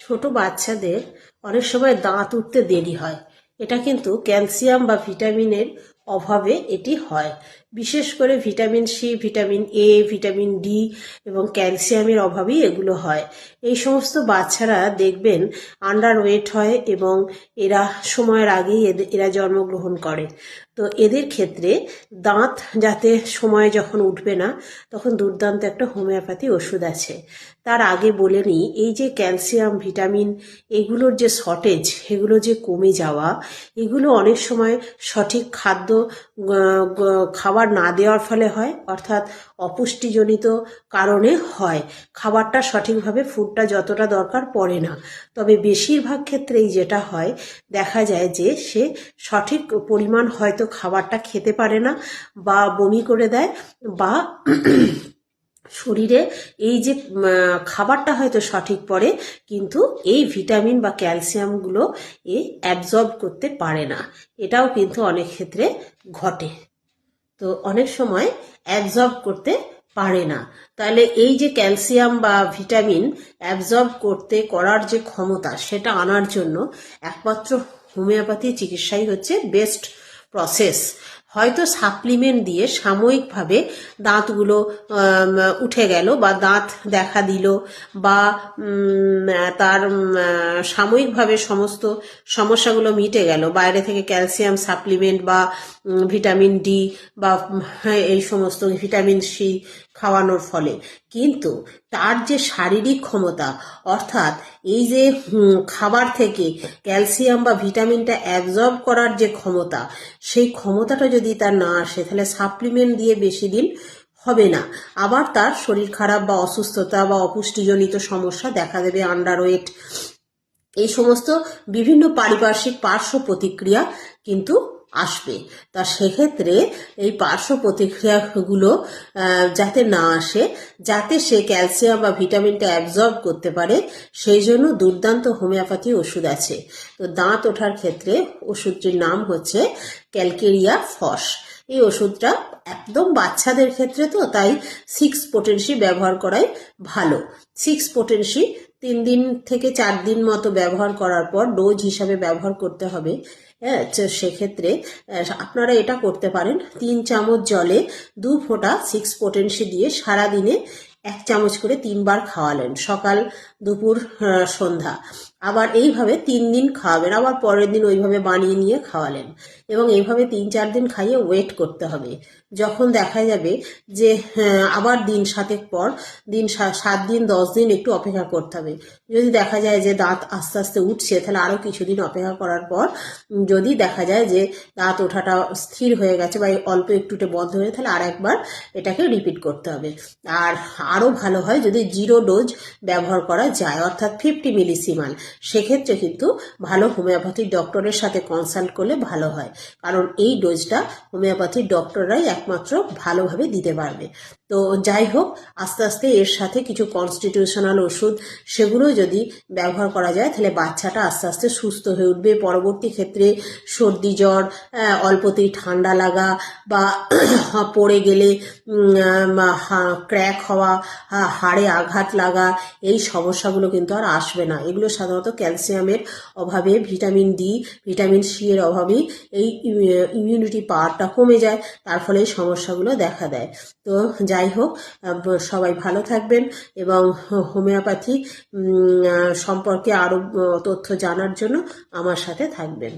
ছোট বাচ্চাদের অনেক সময় দাঁত উঠতে দেরি হয়। এটা কিন্তু ক্যালসিয়াম বা ভিটামিনের অভাবে এটি হয়। বিশেষ করে vitamin C, vitamin A, vitamin D এবং ক্যালসিয়ামের অভাবেই এগুলো হয়। এই সমস্ত বাচ্চারা দেখবেন আন্ডার ওয়েট হয় এবং এরা সময়ের আগেই এরা জন্মগ্রহণ করে। তো এদের ক্ষেত্রে দাঁত যাতে সময় যখন উঠবে না, তখন দুর্দান্ত একটা হোমিওপ্যাথি ওষুধ আছে। তার আগে বলে নিই, এই যে ক্যালসিয়াম, ভিটামিন, এগুলোর যে শর্টেজ এগুলো যে কমে যাওয়া, এগুলো অনেক সময় সঠিক খাদ্য খাবার না দেওয়ার ফলে হয়, অর্থাৎ অপুষ্টিজনিত কারণে হয়। খাবারটা সঠিকভাবে ফুডটা যতটা দরকার পড়ে না। তবে বেশিরভাগ ক্ষেত্রেই যেটা হয়, দেখা যায় যে সে সঠিক পরিমাণ হয়তো খাবারটা খেতে পারে না বা বমি করে দেয় বা শরীরে এই যে খাবারটা হয়তো সঠিক পড়ে, কিন্তু এই ভিটামিন বা ক্যালসিয়ামগুলো এ অ্যাবজর্ব করতে পারে না। এটাও কিন্তু অনেক ক্ষেত্রে ঘটে। তো অনেক সময় অ্যাবজর্ব করতে পারে না। তাহলে এই যে ক্যালসিয়াম বা ভিটামিন অ্যাবজর্ব করতে করার যে ক্ষমতা, সেটা আনার জন্য একমাত্র হোমিওপ্যাথি চিকিৎসাই হচ্ছে বেস্ট প্রসেস হয়তো সাপ্লিমেন্ট দিয়ে সাময়িকভাবে দাঁতগুলো উঠে গেল বা দাঁত দেখা দিল বা তার সাময়িকভাবে সমস্ত সমস্যাগুলো মিটে গেল। বাইরে থেকে ক্যালসিয়াম সাপ্লিমেন্ট বা ভিটামিন ডি বা, এই সমস্ত ভিটামিন সি খাওয়ানোর ফলে। কিন্তু তার যে শারীরিক ক্ষমতা, অর্থাৎ এই যে খাবার থেকে ক্যালসিয়াম বা ভিটামিনটা অ্যাবজর্ব করার যে ক্ষমতা, সেই ক্ষমতাটা যদি তার না আসে, তাহলে সাপ্লিমেন্ট দিয়ে বেশি দিন হবে না। আবার তার শরীর খারাপ বা অসুস্থতা বা অপুষ্টিজনিত সমস্যা দেখা দেবে আন্ডারওয়েট এই সমস্ত বিভিন্ন পারিপার্শ্বিক পার্শ্ব প্রতিক্রিয়া কিন্তু আসবে। তা সেক্ষেত্রে এই পার্শ্ব প্রতিক্রিয়াগুলো যাতে না আসে, যাতে সে ক্যালসিয়াম বা ভিটামিনটা অ্যাবজর্ব করতে পারে, সেই জন্য দুর্দান্ত হোমিওপ্যাথি ওষুধ আছে। তো দাঁত ওঠার ক্ষেত্রে ওষুধটির নাম হচ্ছে ক্যালকেরিয়া ফস। এই ওষুধটা একদম বাচ্চাদের ক্ষেত্রে তো, তাই সিক্স পোটেন্সি ব্যবহার করাই ভালো। সিক্স পোটেন্সি তিন দিন থেকে চার দিন মতো ব্যবহার করার পর ডোজ হিসাবে ব্যবহার করতে হবে। হ্যাঁ সেক্ষেত্রে আপনারা এটা করতে পারেন। তিন চামচ জলে দু ফোঁটা সিক্স পোটেন্সি দিয়ে সারা দিনে এক চামচ করে তিনবার খাওয়ালেন। সকাল, দুপুর সন্ধ্যা। আবার এইভাবে তিন দিন খাওয়াবেন আবার পরের দিন ওইভাবে বানিয়ে নিয়ে খাওয়ালেন। এবং এইভাবে তিন চার দিন খাইয়ে ওয়েট করতে হবে। যখন দেখা যাবে যে হ্যাঁ, আবার দিন সাতেক পর দিন সাত দিন দশ দিন একটু অপেক্ষা করতে হবে। যদি দেখা যায় যে দাঁত আস্তে আস্তে উঠছে তাহলে আরও কিছুদিন অপেক্ষা করার পর যদি দেখা যায় যে দাঁত ওঠাটা স্থির হয়ে গেছে বা অল্প একটুটে বন্ধ হয়ে তাহলে আর একবার এটাকে রিপিট করতে হবে। আর আরও ভালো হয় যদি জিরো ডোজ ব্যবহার করা যায় অর্থাৎ ফিফটি মিলিসিমাল সেক্ষেত্রে কিন্তু ভালো হোমিওপ্যাথি ডক্টরের সাথে কনসাল্ট করলে ভালো হয়। কারণ এই ডোজটা হোমিওপ্যাথিক ডক্টররাই একমাত্র ভালোভাবে দিতে পারবে। তো যাই হোক, আস্তে আস্তে এর সাথে কিছু কনস্টিটিউশনাল ওষুধ সেগুলো যদি ব্যবহার করা যায়, তাহলে বাচ্চাটা আস্তে আস্তে সুস্থ হয়ে উঠবে। পরবর্তী ক্ষেত্রে সর্দি জ্বর অল্পতেই ঠান্ডা লাগা বা পড়ে গেলে ক্র্যাক হওয়া হাড়ে আঘাত লাগা, এই সমস্যাগুলো কিন্তু আর আসবে না। এগুলো সাধারণত ক্যালসিয়ামের অভাবে, ভিটামিন ডি, ভিটামিন সি এর অভাবেই এই ইমিউনিটি পাওয়ারটা কমে যায়, তার ফলে এই সমস্যাগুলো দেখা দেয়। তো যাই হোক সবাই ভালো থাকবেন এবং হোমিওপ্যাথি সম্পর্কে আরও তথ্য জানার জন্য আমার সাথে থাকবেন।